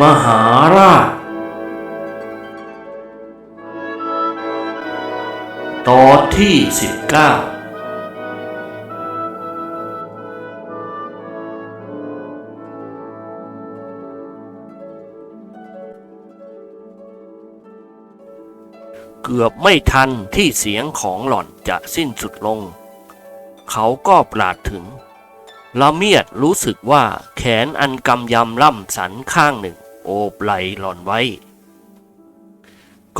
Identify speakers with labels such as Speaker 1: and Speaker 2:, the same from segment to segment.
Speaker 1: มหาราช ตอนที่สิบเก้าเกือบไม่ทันที่เสียงของหล่อนจะสิ้นสุดลง เขาก็ปราดถึงละเมียดรู้สึกว่าแขนอันกำยำล่ำสันข้างหนึ่ง โอบไหลหล่อนไว้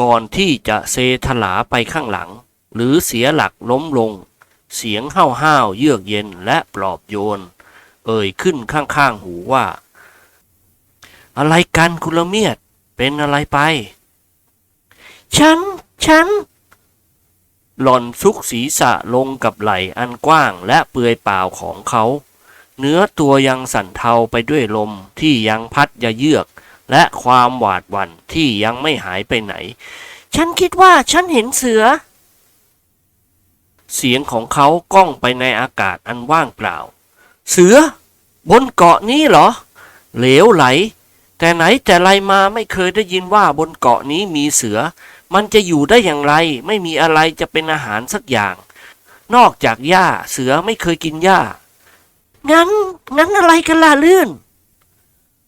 Speaker 1: ก่อนที่จะเซถลาไปข้างหลัง หรือเสียหลักล้มลง เสียงห้าวห้าวเยือกเย็นและปลอบโยน เอ่ยขึ้นข้างๆหูว่า อะไรกันคุณละเมียด เป็นอะไรไป ฉัน ฉัน หล่อนซุกศีรษะลงกับไหล่อันกว้างและเปลือยเปล่าของเขาเนื้อตัวยังสั่นเทาไปด้วยลมที่ยังพัดยะเยือก และความหวาดหวั่นที่ยังไม่หายไปไหน ฉันคิดว่าฉันเห็นเสือ เสียงของเขาก้องไปในอากาศอันว่างเปล่า เสือ บนเกาะนี้เหรอ เหลวไหล แต่ไหนแต่ไรมาไม่เคยได้ยินว่าบนเกาะนี้มีเสือ มันจะอยู่ได้อย่างไร ไม่มีอะไรจะเป็นอาหารสักอย่าง นอกจากหญ้า เสือไม่เคยกินหญ้า งั้น งั้นอะไรกันล่ะลื่น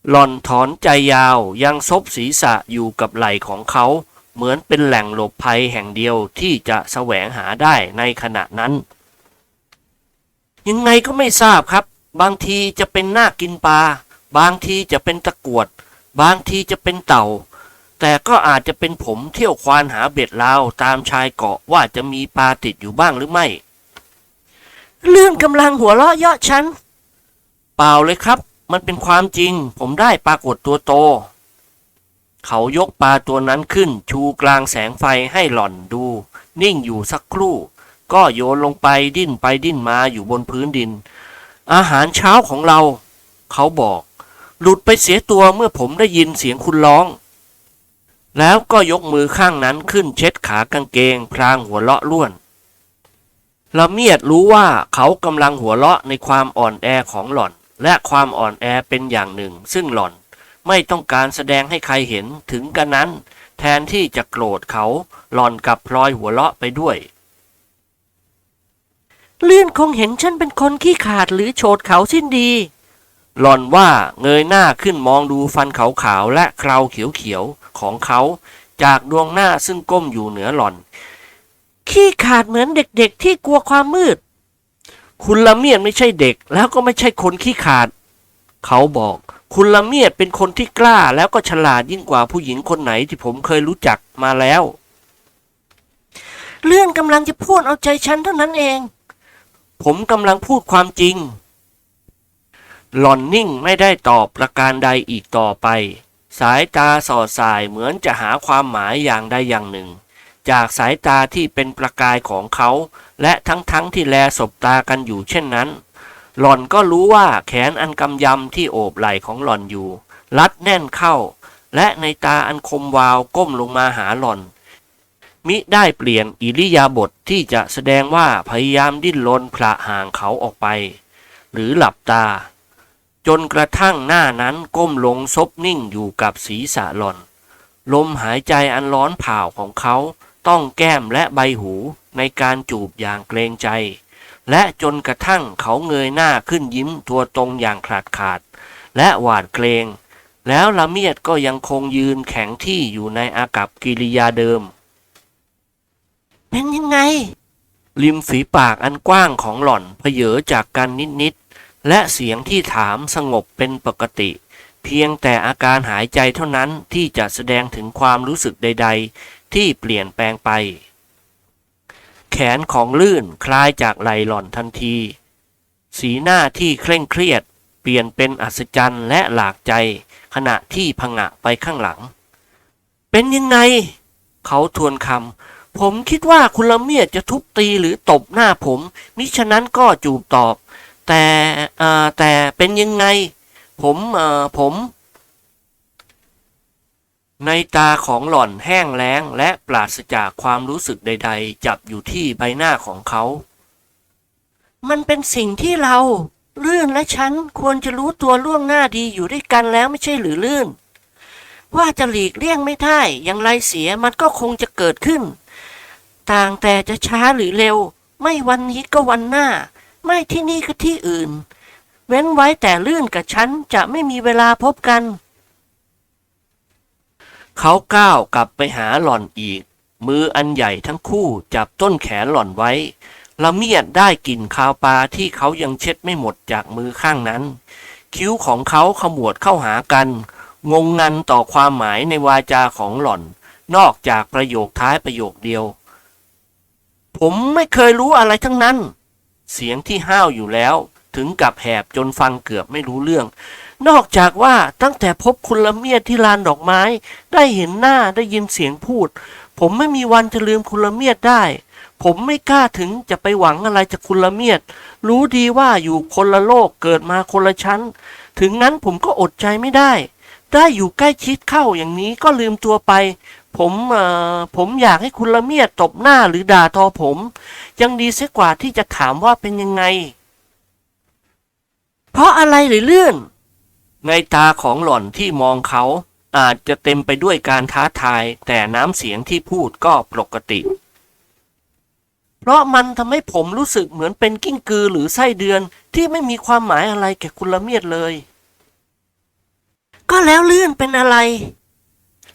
Speaker 1: หล่อนถอนใจยาวยังซบศีรษะอยู่กับไหล่ของเขา เหมือนเป็นแหล่งหลบภัยแห่งเดียวที่จะแสวงหาได้ในขณะนั้น ยังไงก็ไม่ทราบครับ บางทีจะเป็นหน้ากินปลา บางทีจะเป็นตะกวด บางทีจะเป็นเต่า แต่ก็อาจจะเป็นผมเที่ยวควานหาเบ็ดลาวตามชายเกาะว่าจะมีปลาติดอยู่บ้างหรือไม่เลื่อนกำลังหัวเราะเยาะฉัน เปล่าเลยครับ มันเป็นความจริง ผมได้ปรากฏตัวโต เขายกปลาตัวนั้นขึ้นชูกลางแสงไฟให้หล่อนดู นิ่งอยู่สักครู่ ก็โยนลงไปดิ้นไปดิ้นมาอยู่บนพื้นดิน อาหารเช้าของเรา เขาบอก หลุดไปเสียตัวเมื่อผมได้ยินเสียงคุณร้อง แล้วก็ยกมือข้างนั้นขึ้นเช็ดขากางเกง พลางหัวเราะล้วนละเมียดรู้ว่าเขากำลังหัวเราะในความอ่อนแอของหล่อน และความอ่อนแอเป็นอย่างหนึ่ง ซึ่งหล่อนไม่ต้องการแสดงให้ใครเห็นถึงกันนั้น แทนที่จะโกรธเขาหล่อนกับพลอยหัวเราะไปด้วย เลื่อนคงเห็นฉันเป็นคนขี้ขาดหรือโฉดเขาสิ้นดี หล่อนว่าเงยหน้าขึ้นมองดูฟันขาวๆและเคราเขียวๆของเขาจากดวงหน้าซึ่งก้มอยู่เหนือหล่อน ขี้ขาดเหมือนเด็กๆที่กลัวความมืด คุณละเมียดไม่ใช่เด็ก แล้วก็ไม่ใช่คนขี้ขาด เขาบอก คุณละเมียดเป็นคนที่กล้าแล้วก็ฉลาดยิ่งกว่าผู้หญิงคนไหนที่ผมเคยรู้จักมาแล้ว เรื่องกำลังจะพูดเอาใจฉันเท่านั้นเอง ผมกำลังพูดความจริง หล่อนนิ่งไม่ได้ตอบประการใดอีกต่อไป สายตาสอดสายเหมือนจะหาความหมายอย่างใดอย่างหนึ่ง จากสายตาที่เป็นประกายของเขา และทั้งๆทที่แลสบตากันอยู่เช่นนั้น หล่อนก็รู้ว่าแขนอันกำยำที่โอบไหล่ของหล่อนอยู่ รัดแน่นเข้า และในตาอันคมวาวก้มลงมาหาหล่อน มิได้เปลี่ยนอิริยาบถทที่จะแสดงว่าพยายามดิ้นรนพละห่างเขาออกไป หรือหลับตา จนกระทั่งหน้านั้นก้มลงซบนิ่งอยู่กับศีรษะหล่อน ลมหายใจอันร้อนเผาของเขาต้องแก้มและใบหู ในการจูบอย่างเกรงใจ และจนกระทั่งเขาเงยหน้าขึ้นยิ้มตัวตรงอย่างขาดขาด และหวาดเกรง แล้วละเมียดก็ยังคงยืนแข็งที่อยู่ในอากับกิริยาเดิม เป็นยังไง ริมฝีปากอันกว้างของหล่อนเพเยอจากกันนิดๆและเสียงที่ถามสงบเป็นปกติเพียงแต่อาการหายใจเท่านั้นที่จะแสดงถึงความรู้สึกใด ๆ ที่เปลี่ยนแปลงไป แขนของลื่นคลายจากไหลหล่อนทันที สีหน้าที่เคร่งเครียด เปลี่ยนเป็นอัศจรรย์และหลากใจ ขณะที่ผงะไปข้างหลัง เป็นยังไง เขาทวนคำผมคิดว่าคุณละเมียดจะทุบตีหรือตบหน้าผมมิฉะนั้นก็จูบตอบ แต่แต่เป็นยังไง ผมผม ในตาของหล่อนแห้งแล้งและปราศจากความรู้สึกใด ๆ จับอยู่ที่ใบหน้าของเขา มันเป็นสิ่งที่เราลื่นและฉันควรจะรู้ตัวล่วงหน้าดีอยู่ด้วยกันแล้วไม่ใช่หรือลื่นว่าจะหลีกเลี่ยงไม่ได้อย่างไรเสียมันก็คงจะเกิดขึ้น ต่างแต่จะช้าหรือเร็ว ไม่วันนี้ก็วันหน้า ไม่ที่นี่ก็ที่อื่น เว้นไว้แต่ลื่นกับฉันจะไม่มีเวลาพบกัน เขาก้าวกลับไปหาหล่อนอีก มืออันใหญ่ทั้งคู่จับต้นแขนหล่อนไว้ละเมียดได้กลิ่นคาวปลาที่เขายังเช็ดไม่หมดจากมือข้างนั้น คิ้วของเขาขมวดเข้าหากัน งงงันต่อความหมายในวาจาของหล่อน นอกจากประโยคท้ายประโยคเดียว ผมไม่เคยรู้อะไรทั้งนั้น เสียงที่ห้าวอยู่แล้ว ถึงกับแหบจนฟังเกือบไม่รู้เรื่อง นอกจากว่าตั้งแต่พบคุณละเมียดที่ลานดอกไม้ ได้เห็นหน้าได้ยินเสียงพูด ผมไม่มีวันจะลืมคุณละเมียดได้ ผมไม่กล้าถึงจะไปหวังอะไรจากคุณละเมียด รู้ดีว่าอยู่คนละโลกเกิดมาคนละชั้น ถึงนั้นผมก็อดใจไม่ได้ ได้อยู่ใกล้ชิดเข้าอย่างนี้ก็ลืมตัวไปผมเอ่อผมอยากให้คุณละเมียดตบหน้าหรือด่าทอผม ยังดีเสียกว่าที่จะถามว่าเป็นยังไง เพราะอะไรหรือเลื่อนในตาของหล่อนที่มองเขาอาจจะเต็มไปด้วยการท้าทาย แต่น้ำเสียงที่พูดก็ปกติ เพราะมันทำให้ผมรู้สึกเหมือนเป็นกิ้งกือหรือไส้เดือนที่ไม่มีความหมายอะไรแก่คุณละเมียดเลย ก็แล้วเลื่อนเป็นอะไร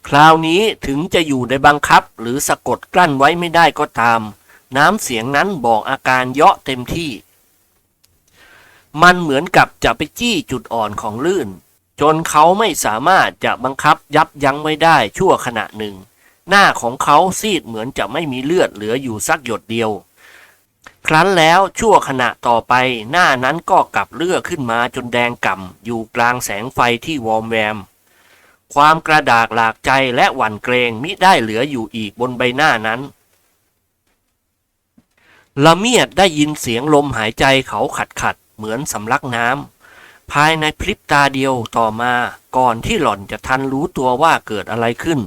Speaker 1: คราวนี้ถึงจะอยู่ในบังคับหรือสะกดกลั้นไว้ไม่ได้ก็ตาม น้ำเสียงนั้นบอกอาการเยาะเต็มที่ มันเหมือนกับจะไปจี้จุดอ่อนของลื่น จนเขาไม่สามารถจะบังคับยับยั้งไว้ได้ชั่วขณะหนึ่ง หน้าของเขาซีดเหมือนจะไม่มีเลือดเหลืออยู่สักหยดเดียว ครั้นแล้วชั่วขณะต่อไป หน้านั้นก็กลับเลือดขึ้นมาจนแดงก่ำอยู่กลางแสงไฟที่วอมแวม ความกระดากหลากใจและหวั่นเกรงมิได้เหลืออยู่อีกบนใบหน้านั้นละเมียดได้ยินเสียงลมหายใจเขาขัดขัด เหมือนสำลักน้ำภายในพริบตาเดียวต่อมาก่อนที่หล่อนจะทันรู้ตัวว่าเกิดอะไรขึ้น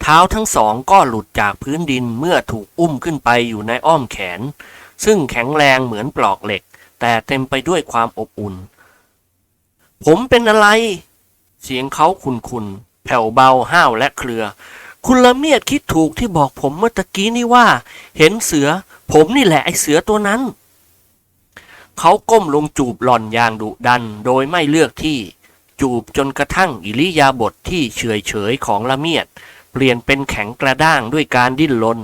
Speaker 1: เท้าทั้งสองก็หลุดจากพื้นดินเมื่อถูกอุ้มขึ้นไปอยู่ในอ้อมแขน ซึ่งแข็งแรงเหมือนปลอกเหล็ก แต่เต็มไปด้วยความอบอุ่น ผมเป็นอะไร เสียงเขาคุนๆแผ่วเบาห้าวและเครือ คุณละเมียดคิดถูกที่บอกผมเมื่อตะกี้นี่ว่า เห็นเสือ ผมนี่แหละไอเสือตัวนั้น เขาก้มลงจูบหล่อนอย่างดุดันโดยไม่เลือกที่ จูบจนกระทั่งอิริยาบถทที่เฉยเฉยของละเมียด เปลี่ยนเป็นแข็งกระด้างด้วยการดิ้นรน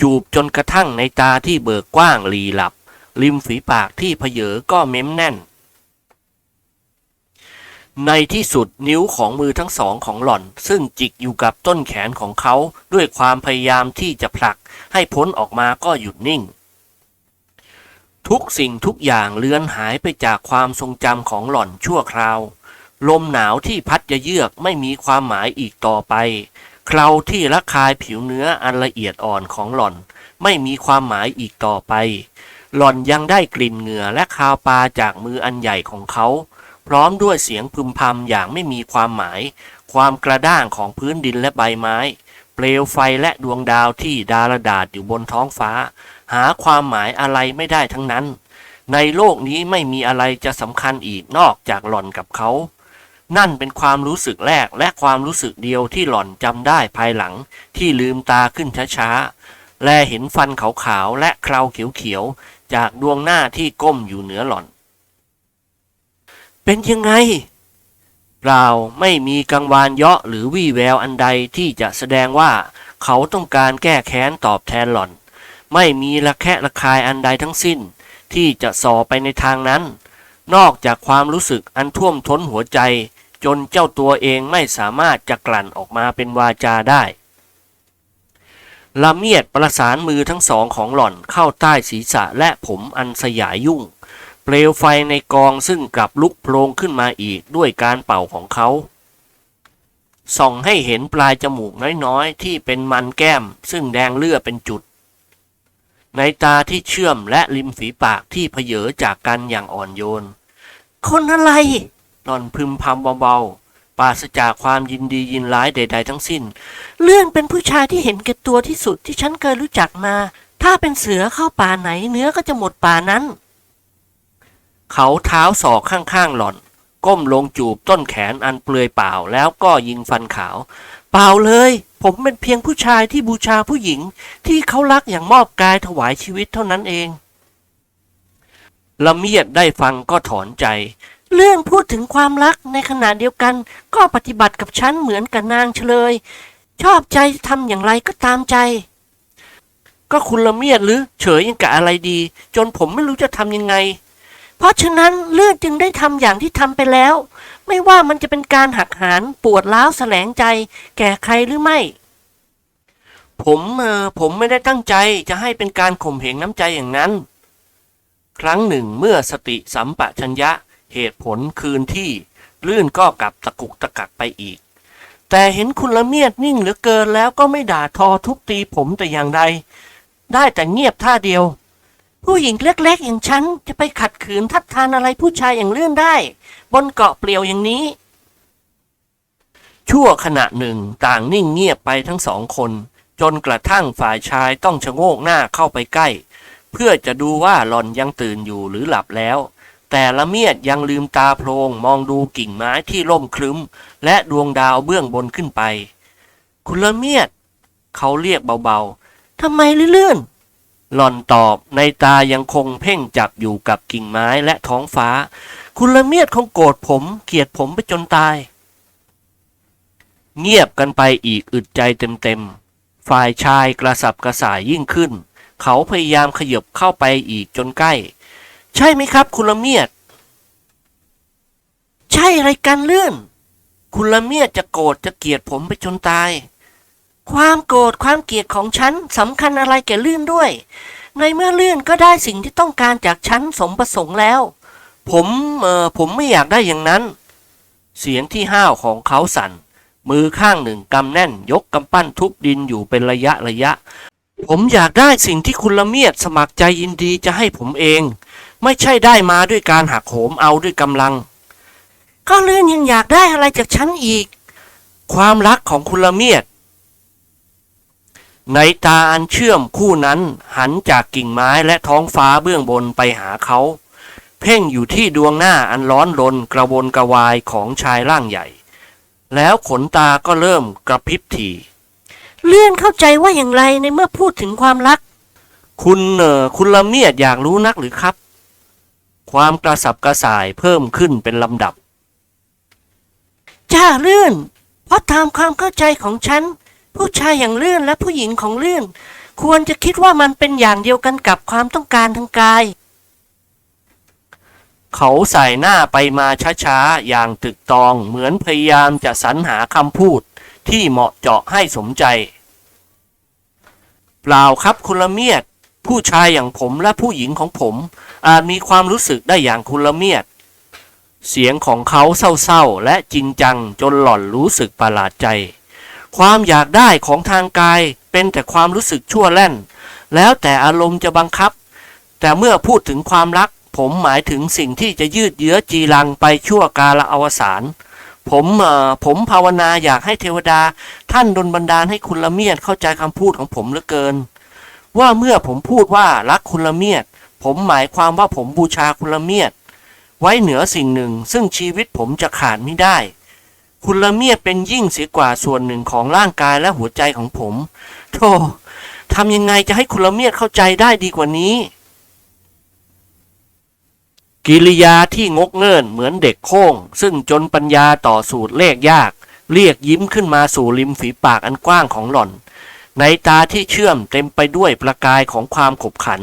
Speaker 1: จูบจนกระทั่งในตาที่เบิกกว้างหลีหลับ ริมฝีปากที่เพเยอก็เม้มแน่น ในที่สุดนิ้วของมือทั้งสองของหล่อน ซึ่งจิกอยู่กับต้นแขนของเขาด้วยความพยายามที่จะผลักให้พ้นออกมาก็หยุดนิ่ง ทุกสิ่งทุกอย่างเลือนหายไปจากความทรงจำของหล่อนชั่วคราว ลมหนาวที่พัดยะเยือกไม่มีความหมายอีกต่อไป เคราที่ระคายผิวเนื้ออันละเอียดอ่อนของหล่อน ไม่มีความหมายอีกต่อไป หล่อนยังได้กลิ่นเหงื่อและคาวปลาจากมืออันใหญ่ของเขา พร้อมด้วยเสียงพึมพำอย่างไม่มีความหมาย ความกระด้างของพื้นดินและใบไม้ เปลวไฟและดวงดาวที่ดารดาษอยู่บนท้องฟ้า หาความหมายอะไรไม่ได้ทั้งนั้น ในโลกนี้ไม่มีอะไรจะสำคัญอีกนอกจากหล่อนกับเขา นั่นเป็นความรู้สึกแรกและความรู้สึกเดียวที่หล่อนจำได้ภายหลังที่ลืมตาขึ้นช้าๆ และเห็นฟันขาวๆ และเคราเขียวๆ จากดวงหน้าที่ก้มอยู่เหนือหล่อน เป็นยังไงเปล่าไม่มีกังวานเยาะหรือวี่แววอันใดที่จะแสดงว่า เขาต้องการแก้แค้นตอบแทนหล่อน ไม่มีระแคะระคายอันใดทั้งสิ้น ที่จะส่อไปในทางนั้น นอกจากความรู้สึกอันท่วมท้นหัวใจ จนเจ้าตัวเองไม่สามารถจะกลั่นออกมาเป็นวาจาได้ละเมียดประสานมือทั้งสองของหล่อนเข้าใต้ศีรษะและผมอันสยายยุ่ง เปลวไฟในกองซึ่งกลับลุกโพลงขึ้นมาอีกด้วยการเป่าของเขา ส่องให้เห็นปลายจมูกน้อยๆ ที่เป็นมันแก้ม ซึ่งแดงเลือดเป็นจุด ในตาที่เชื่อมและริมฝีปากที่เพเยอจากกันอย่างอ่อนโยน คนอะไรหล่อนพึมพำเบาๆปราศจากความยินดียินร้ายใด ๆ ทั้งสิ้น เลื่อนเป็นผู้ชายที่เห็นแก่ตัวที่สุดที่ฉันเคยรู้จักมา ถ้าเป็นเสือเข้าป่าไหนเนื้อก็จะหมดป่านั้น เขาเท้าศอกข้างๆหล่อน ก้มลงจูบต้นแขนอันเปลือยเปล่าแล้วก็ยิงฟันขาว เปล่าเลย ผมเป็นเพียงผู้ชายที่บูชาผู้หญิงที่เขารักอย่างมอบกายถวายชีวิตเท่านั้นเองละเมียดได้ฟังก็ถอนใจ เรื่องพูดถึงความรักในขณะเดียวกัน ก็ปฏิบัติกับฉันเหมือนกับนางเฉลย ชอบใจทำอย่างไรก็ตามใจ ก็คุณละเมียดหรือเฉยยังกะอะไรดี จนผมไม่รู้จะทำยังไง เพราะฉะนั้นเลื่อนจึงได้ทำอย่างที่ทำไปแล้ว ไม่ว่ามันจะเป็นการหักหานปวดร้าวแสลงใจ แก่ใครหรือไม่ ผมเออผมไม่ได้ตั้งใจจะให้เป็นการข่มเหงน้ำใจอย่างนั้น ครั้งหนึ่งเมื่อสติสัมปชัญญะเหตุผลคืนที่ ลื่นก็กลับตะกุกตะกักไปอีก แต่เห็นคุณละเมียดนิ่งเหลือเกินแล้วก็ไม่ด่าทอทุบตีผมแต่อย่างใด ได้แต่เงียบท่าเดียว ผู้หญิงเล็กๆอย่างฉันจะไปขัดขืนทัดทานอะไรผู้ชายอย่างเลื่อนได้ บนเกาะเปลี่ยวอย่างนี้ ชั่วขณะหนึ่งต่างนิ่งเงียบไปทั้งสองคน จนกระทั่งฝ่ายชายต้องชะโงกหน้าเข้าไปใกล้ เพื่อจะดูว่าหล่อนยังตื่นอยู่หรือหลับแล้ว แต่ละเมียดยังลืมตาโพลงมองดูกิ่งไม้ที่ล่มครึ้ม และดวงดาวเบื้องบนขึ้นไป คุณละเมียด เขาเรียกเบาๆทำไมเลื่อนๆ หล่อนตอบในตายังคงเพ่งจับอยู่กับกิ่งไม้และท้องฟ้า คุณละเมียดคงโกรธผมเกลียดผมไปจนตาย เงียบกันไปอีกอึดใจเต็มๆ ฝ่ายชายกระสับกระส่ายยิ่งขึ้น เขาพยายามขยบเข้าไปอีกจนใกล้ ใช่ไหมครับ คุณละเมียด ใช่อะไรกันเลื่อน คุณละเมียดจะโกรธจะเกลียดผมไปจนตาย ความโกรธความเกลียดของฉันสำคัญอะไรแก่เลื่อนด้วย ในเมื่อเลื่อนก็ได้สิ่งที่ต้องการจากฉันสมประสงค์แล้ว ผมเออผมไม่อยากได้อย่างนั้น เสียงที่ห้าวของเขาสั่น มือข้างหนึ่งกำแน่น ยกกำปั้นทุบดินอยู่เป็นระยะระยะ ผมอยากได้สิ่งที่คุณละเมียดสมัครใจยินดีจะให้ผมเอง ไม่ใช่ได้มาด้วยการหักโหมเอาด้วยกำลัง ก็เลื่อนยังอยากได้อะไรจากฉันอีก ความรักของคุณละเมียด ในตาอันเชื่อมคู่นั้นหันจากกิ่งไม้และท้องฟ้าเบื้องบนไปหาเขา เพ่งอยู่ที่ดวงหน้าอันร้อนรนกระวนกระวายของชายร่างใหญ่ แล้วขนตาก็เริ่มกระพริบทีเลื่อนเข้าใจว่าอย่างไรในเมื่อพูดถึงความรัก คุณเออคุณละเมียดอยากรู้นักหรือครับ ความกระสับกระส่ายเพิ่มขึ้นเป็นลำดับ จ้าเลื่อนเพราะตามความเข้าใจของฉัน ผู้ชายอย่างเลื่อนและผู้หญิงของเลื่อน ควรจะคิดว่ามันเป็นอย่างเดียวกันกับความต้องการทางกาย เขาใส่หน้าไปมาช้าๆ อย่างตึกตองเหมือนพยายามจะสรรหาคำพูดที่เหมาะเจาะให้สมใจ เปล่าครับคุณละเมียด ผู้ชายอย่างผมและผู้หญิงของผม อาจมีความรู้สึกได้อย่างคุณละเมียด เสียงของเขาเศร้าๆ และจริงจังจนหล่อนรู้สึกประหลาดใจ ความอยากได้ของทางกายเป็นแต่ความรู้สึกชั่วแล่น แล้วแต่อารมณ์จะบังคับ แต่เมื่อพูดถึงความรัก ผมหมายถึงสิ่งที่จะยืดเยื้อจีรังไปชั่วกาลอวสานผมผมภาวนาอยากให้เทวดา ท่านดลบันดาลให้คุณละเมียดเข้าใจคำพูดของผมเหลือเกิน ว่าเมื่อผมพูดว่ารักคุณละเมียด ผมหมายความว่าผมบูชาคุณละเมียด ไว้เหนือสิ่งหนึ่งซึ่งชีวิตผมจะขาดไม่ได้ คุณละเมียดเป็นยิ่งเสียกว่าส่วนหนึ่งของร่างกายและหัวใจของผม โธ่ทำยังไงจะให้คุณละเมียดเข้าใจได้ดีกว่านี้ กิริยาที่งกเงินเหมือนเด็กโค้ง ซึ่งจนปัญญาต่อสูตรเลขยาก เรียกยิ้มขึ้นมาสู่ริมฝีปากอันกว้างของหล่อน ในตาที่เชื่อมเต็มไปด้วยประกายของความขบขัน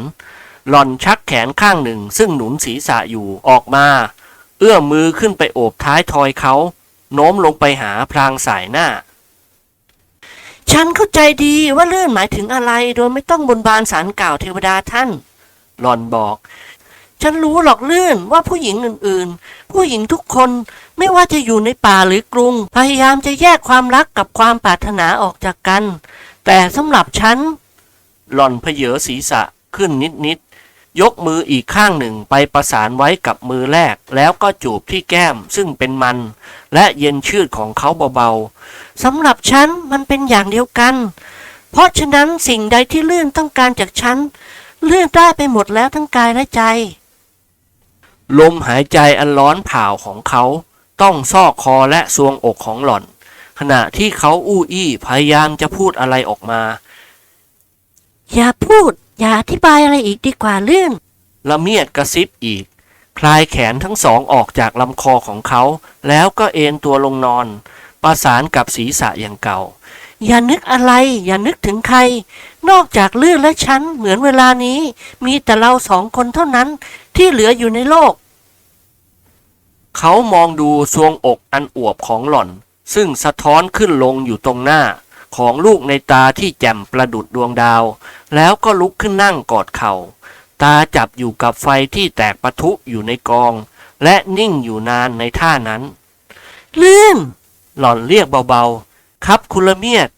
Speaker 1: หล่อนชักแขนข้างหนึ่งซึ่งหนุนศีรษะอยู่ออกมา เอื้อมมือขึ้นไปโอบท้ายทอยเขา โน้มลงไปหาพรางสายหน้า ฉันเข้าใจดีว่าเลื่อนหมายถึงอะไรโดยไม่ต้องบนบานสารกล่าวเทวดาท่าน หล่อนบอก ฉันรู้หรอกเลื่อนว่าผู้หญิงอื่นๆ ผู้หญิงทุกคนไม่ว่าจะอยู่ในป่าหรือกรุง พยายามจะแยกความรักกับความปรารถนาออกจากกัน แต่สำหรับฉัน หล่อนเพเยอศีรษะขึ้นนิดๆ ยกมืออีกข้างหนึ่งไปประสานไว้กับมือแรก แล้วก็จูบที่แก้มซึ่งเป็นมัน และเย็นชืดของเขาเบาๆสำหรับฉันมันเป็นอย่างเดียวกัน เพราะฉะนั้นสิ่งใดที่เลื่อนต้องการจากฉันเลื่อนได้ไปหมดแล้วทั้งกายและใจ ลมหายใจอันร้อนเผาของเขา ต้องซอกคอและซวงอกของหล่อน ขณะที่เขาอู้อี้พยายามจะพูดอะไรออกมา
Speaker 2: อย่าพูด อย่าอธิบายอะไรอีกดีกว่าลื่น
Speaker 1: ละเมียดกระซิบอีก คลายแขนทั้งสองออกจากลำคอของเขา แล้วก็เอนตัวลงนอน ประสานกับศีรษะอย่างเก่า
Speaker 2: อย่านึกอะไร อย่านึกถึงใคร นอกจากลื่นและฉันเหมือนเวลานี้ มีแต่เราสองคนเท่านั้นที่เหลืออยู่ในโลก
Speaker 1: เขามองดูทรวงอกอันอวบของหล่อน ซึ่งสะท้อนขึ้นลงอยู่ตรงหน้า ของลูกในตาที่แจ่มประดุดดวงดาว แล้วก็ลุกขึ้นนั่งกอดเขา่า ตาจับอยู่กับไฟที่แตกปะทุอยู่ในกอง และนิ่งอยู่นานในท่านั้น
Speaker 2: ลื่น
Speaker 1: หล่อนเรียกเบาๆ ครับคุณละเมียด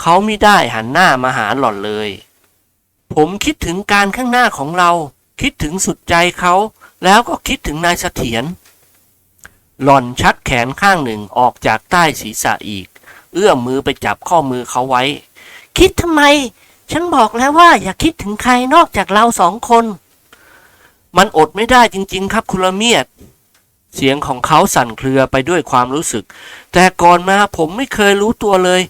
Speaker 1: เขาไม่ได้หันหน้ามาหาหล่อนเลย ผมคิดถึงการข้างหน้าของเรา คิดถึงสุดใจเขา แล้วก็คิดถึงนายเสถียรหล่อนชักแขนข้างหนึ่งออกจากใต้ศีรษะอีก เอื้อมมือไปจับข้อมือเขาไว้
Speaker 2: คิดทำไม ฉันบอกแล้วว่าอย่าคิดถึงใครนอกจากเราสองคน
Speaker 1: มันอดไม่ได้จริง ๆ ครับคุณละเมียด เสียงของเขาสั่นเครือไปด้วยความรู้สึก แต่ก่อนมาผมไม่เคยรู้ตัวเลย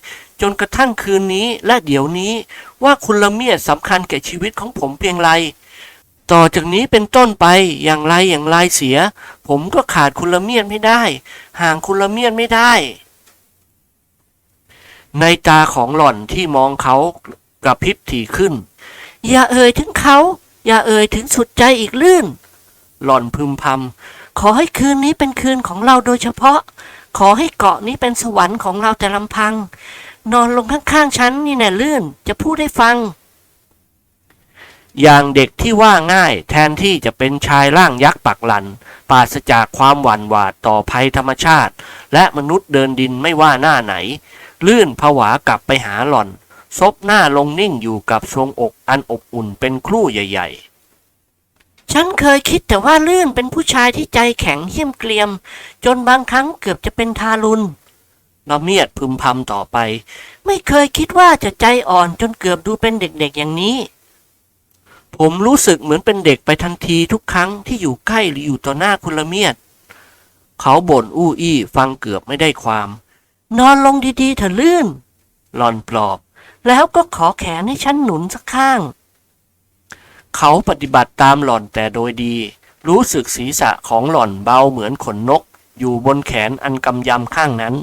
Speaker 1: จนกระทั่งคืนนี้และเดี๋ยวนี้ว่าคุณละเมียดสำคัญแก่ชีวิตของผมเพียงไรต่อจากนี้เป็นต้นไปอย่างไรอย่างไรเสีย ผมก็ขาดคุณละเมียดไม่ได้ ห่างคุณละเมียดไม่ได้ ในตาของหล่อนที่มองเขากระพริบถี่ขึ้น
Speaker 2: อย่าเอ่ยถึงเขา อย่าเอ่ยถึงสุดใจอีกลื่น
Speaker 1: หล่อนพึมพำ
Speaker 2: ขอให้คืนนี้เป็นคืนของเราโดยเฉพาะ ขอให้เกาะนี้เป็นสวรรค์ของเราแต่ลำพัง นอนลงข้างๆฉันนี่แน่ลื่นจะพูดให้ฟัง
Speaker 1: อย่างเด็กที่ว่าง่ายแทนที่จะเป็นชายร่างยักษ์ปักหลันปราศจากความหวั่นหวาดต่อภัยธรรมชาติ และมนุษย์เดินดินไม่ว่าหน้าไหน ลื่นผวากลับไปหาหล่อน ซบหน้าลงนิ่งอยู่กับทรวงอกอันอบอุ่นเป็นครู่ใหญ่
Speaker 2: ฉันเคยคิดแต่ว่าลื่นเป็นผู้ชายที่ใจแข็งเหี้ยมเกรียม จนบางครั้งเกือบจะเป็นทารุณ
Speaker 1: ละเมียดพึมพำต่อไป
Speaker 2: ไม่เคยคิดว่าจะใจอ่อนจนเกือบดูเป็นเด็กๆอย่างนี้
Speaker 1: ผมรู้สึกเหมือนเป็นเด็กไปทันทีทุกครั้งที่อยู่ใกล้หรืออยู่ต่อหน้าคุณละเมียด เขาบ่นอู้อี้ฟังเกือบไม่ได้ความ
Speaker 2: นอนลงดีๆเถอะลื่น
Speaker 1: หล่อนปลอบ
Speaker 2: แล้วก็ขอแขนให้ฉันหนุนสักข้าง
Speaker 1: เขาปฏิบัติตามหล่อนแต่โดยดี รู้สึกศีรษะของหล่อนเบาเหมือนขนนก อยู่บนแขนอันกำยำข้างนั้น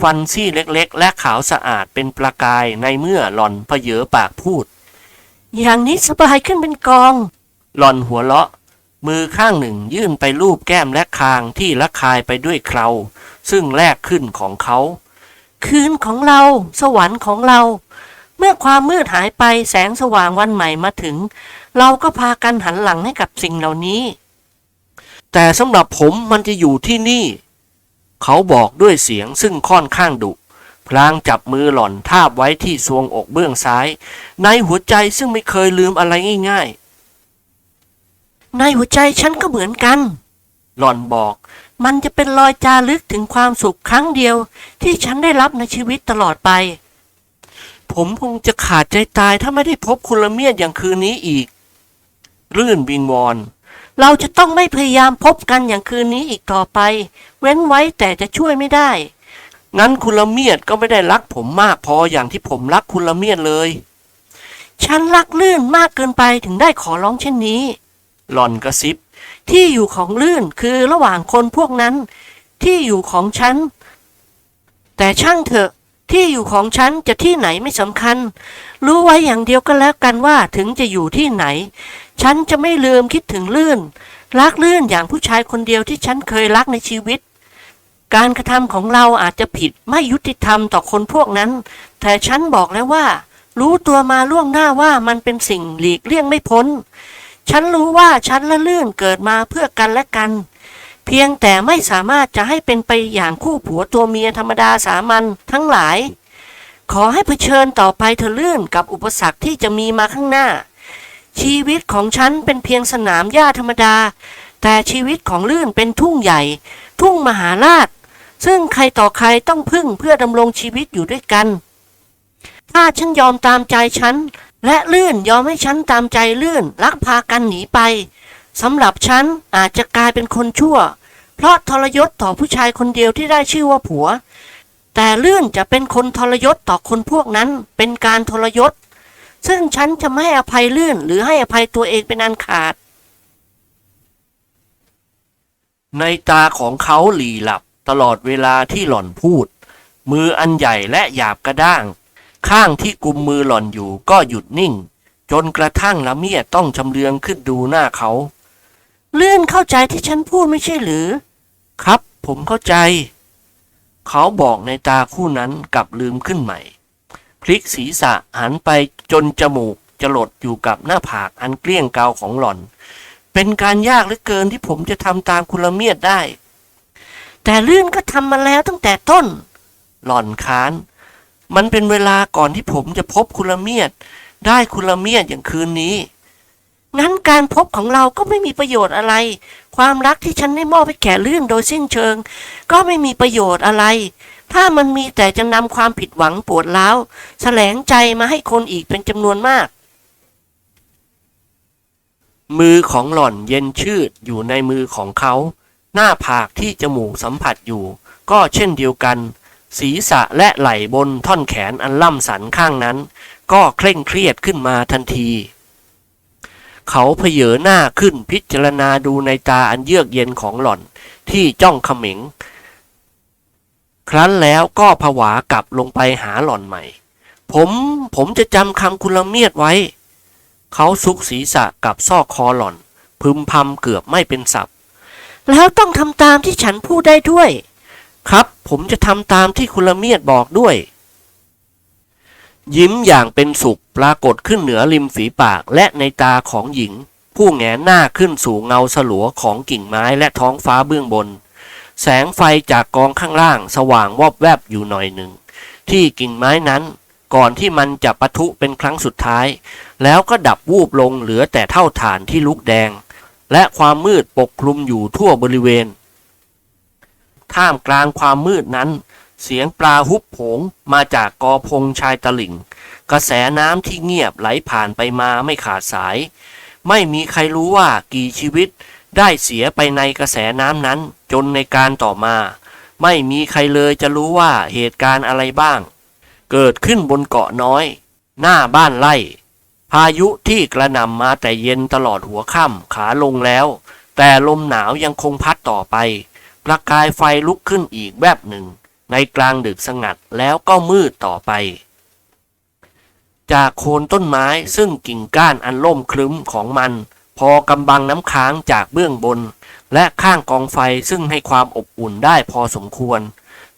Speaker 1: ฟันซี่เล็กๆ และขาวสะอาดเป็นประกายในเมื่อหล่อนเพเยอปากพูด
Speaker 2: อย่างนี้สบายขึ้นเป็นกอง
Speaker 1: หล่อนหัวเราะมือข้างหนึ่งยื่นไปลูบแก้มและคางที่ละคายไปด้วยเครา ซึ่งแลกขึ้นของเขา
Speaker 2: คืนของเรา สวรรค์ของเรา เมื่อความมืดหายไปแสงสว่างวันใหม่มาถึง เราก็พากันหันหลังให้กับสิ่งเหล่านี้
Speaker 1: แต่สำหรับผมมันจะอยู่ที่นี่ เขาบอกด้วยเสียงซึ่งค่อนข้างดุพลางจับมือหล่อนทาบไว้ที่ทรวงอกเบื้องซ้าย ในหัวใจซึ่งไม่เคยลืมอะไรง่ายๆ
Speaker 2: ในหัวใจฉันก็เหมือนกัน
Speaker 1: หล่อนบอก
Speaker 2: มันจะเป็นรอยจารึกถึงความสุขครั้งเดียว ที่ฉันได้รับในชีวิตตลอดไป
Speaker 1: ผมคงจะขาดใจตายถ้าไม่ได้พบคุณละเมียดอย่างคืนนี้อีก รื่นวิงวอน
Speaker 2: เราจะต้องไม่พยายามพบกันอย่างคืนนี้อีกต่อไป เว้นไว้แต่จะช่วยไม่ได้
Speaker 1: งั้นคุณละเมียดก็ไม่ได้รักผมมากพออย่างที่ผมรักคุณละเมียดเลย
Speaker 2: ฉันรักลื่นมากเกินไปถึงได้ขอร้องเช่นนี้
Speaker 1: หล่อนกระซิบ
Speaker 2: ที่อยู่ของลื่นคือระหว่างคนพวกนั้น ที่อยู่ของฉัน แต่ช่างเถอะที่อยู่ของฉันจะที่ไหนไม่สำคัญ รู้ไว้อย่างเดียวก็แล้วกันว่าถึงจะอยู่ที่ไหน ฉันจะไม่ลืมคิดถึงลื่น รักลื่นอย่างผู้ชายคนเดียวที่ฉันเคยรักในชีวิต การกระทำของเราอาจจะผิดไม่ยุติธรรมต่อคนพวกนั้น แต่ฉันบอกแล้วว่า รู้ตัวมาล่วงหน้าว่ามันเป็นสิ่งหลีกเลี่ยงไม่พ้น ฉันรู้ว่าฉันและลื่นเกิดมาเพื่อกันและกัน เพียงแต่ไม่สามารถจะให้เป็นไปอย่างคู่ผัวตัวเมียธรรมดาสามัญทั้งหลาย ขอให้เผชิญต่อไปเธอะลื่นกับอุปสรรคที่จะมีมาข้างหน้า ชีวิตของฉันเป็นเพียงสนามหญ้าธรรมดา แต่ชีวิตของลื่นเป็นทุ่งใหญ่ ทุ่งมหาราช ซึ่งใครต่อใครต้องพึ่งเพื่อดำรงชีวิตอยู่ด้วยกัน ถ้าฉันยอมตามใจฉัน และลื่นยอมให้ฉันตามใจลื่นลักพากันหนีไปสำหรับฉันอาจจะกลายเป็นคนชั่ว เพราะทรยศต่อผู้ชายคนเดียวที่ได้ชื่อว่าผัว แต่ลื่นจะเป็นคนทรยศต่อคนพวกนั้นเป็นการทรยศ ซึ่งฉันจะไม่ให้อภัยลื่นหรือให้อภัยตัวเองเป็นอันขาด
Speaker 1: ในตาของเขาหลีหลับตลอดเวลาที่หล่อนพูด มืออันใหญ่และหยาบกระด้าง ข้างที่กุมมือหล่อนอยู่ก็หยุดนิ่ง จนกระทั่งละเมียดต้องชำเลืองขึ้นดูหน้าเขา
Speaker 2: เลื่อนเข้าใจที่ฉันพูดไม่ใช่หรือ
Speaker 1: ครับผมเข้าใจ เขาบอกในตาคู่นั้นกลับลืมขึ้นใหม่ พลิกศีรษะหันไปจนจมูกจะหลดอยู่กับหน้าผากอันเกลี้ยงเกาของหล่อน เป็นการยากเหลือเกินที่ผมจะทำตามคุณละเมียดได้
Speaker 2: แต่เลื่อนก็ทำมาแล้วตั้งแต่ต้น
Speaker 1: หล่อนค้าน มันเป็นเวลาก่อนที่ผมจะพบคุณละเมียด ได้คุณละเมียดอย่างคืนนี้
Speaker 2: งั้นการพบของเราก็ไม่มีประโยชน์อะไร ความรักที่ฉันได้มอบให้แก่เลื่อนโดยสิ้นเชิง ก็ไม่มีประโยชน์อะไร ถ้ามันมีแต่จะนำความผิดหวังปวดร้าวแสลงใจมาให้คนอีกเป็นจำนวนมาก
Speaker 1: มือของหล่อนเย็นชืดอยู่ในมือของเขา หน้าผากที่จมูกสัมผัสอยู่ ก็เช่นเดียวกัน ศีรษะและไหล่บนท่อนแขนอันล่ำสันข้างนั้น ก็เคร่งเครียดขึ้นมาทันที เขาเพเยอหน้าขึ้นพิจารณาดูในตาอันเยือกเย็นของหล่อนที่จ้องขม็งครั้นแล้วก็ผวากลับลงไปหาหล่อนใหม่ ผมผมจะจำคำคุณละเมียดไว้ เขาซุกศีรษะกับซอกคอหล่อน พึมพำเกือบไม่เป็นสับ
Speaker 2: แล้วต้องทำตามที่ฉันพูดได้ด้วย
Speaker 1: ครับ ผมจะทำตามที่คุณละเมียดบอกด้วย ยิ้มอย่างเป็นสุขปรากฏขึ้นเหนือริมฝีปากและในตาของหญิง ผู้แงนหน้าขึ้นสู่เงาสลัวของกิ่งไม้และท้องฟ้าเบื้องบน แสงไฟจากกองข้างล่างสว่างวอบแวบอยู่หน่อยหนึ่ง ที่กิ่งไม้นั้นก่อนที่มันจะปะทุเป็นครั้งสุดท้าย แล้วก็ดับวูบลงเหลือแต่เท่าฐานที่ลุกแดง และความมืดปกคลุมอยู่ทั่วบริเวณ ท่ามกลางความมืดนั้น เสียงปลาฮุบโผงมาจากกอพงชายตลิ่ง กระแสน้ำที่เงียบไหลผ่านไปมาไม่ขาดสาย ไม่มีใครรู้ว่ากี่ชีวิตได้เสียไปในกระแสน้ำนั้น จนในการต่อมา ไม่มีใครเลยจะรู้ว่าเหตุการณ์อะไรบ้าง เกิดขึ้นบนเกาะน้อย หน้าบ้านไร่พายุที่กระหน่ำมาแต่เย็นตลอดหัวค่ำขาลงแล้ว แต่ลมหนาวยังคงพัดต่อไป ประกายไฟลุกขึ้นอีกแวบหนึ่ง ในกลางดึกสงัดแล้วก็มืดต่อไป จากโคนต้นไม้ซึ่งกิ่งก้านอันล่มคลึ้มของมัน พอกำบังน้ำค้างจากเบื้องบน และข้างกองไฟซึ่งให้ความอบอุ่นได้พอสมควร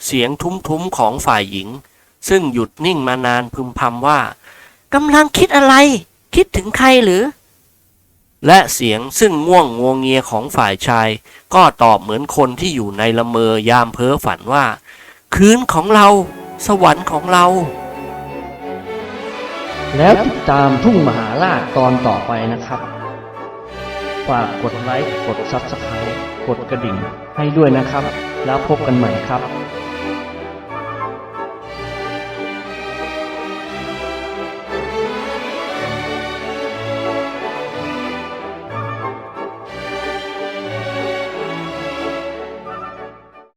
Speaker 1: เสียงทุ้มๆของฝ่ายหญิง ซึ่งหยุดนิ่งมานานพึมพำว่า
Speaker 2: กำลังคิดอะไร คิดถึงใครหรือ
Speaker 1: และเสียงซึ่งง่วงงวงเงียของฝ่ายชาย ก็ตอบเหมือนคนที่อยู่ในละเมอยามเพ้อฝันว่า คืนของเรา สวรรค์ของเรา
Speaker 3: แล้วติดตามทุ่งมหาราชตอนต่อไปนะครับ ฝากกดไลค์ กดซับสไครต์กดกระดิ่งให้ด้วยนะครับ แล้วพบกันใหม่ครับ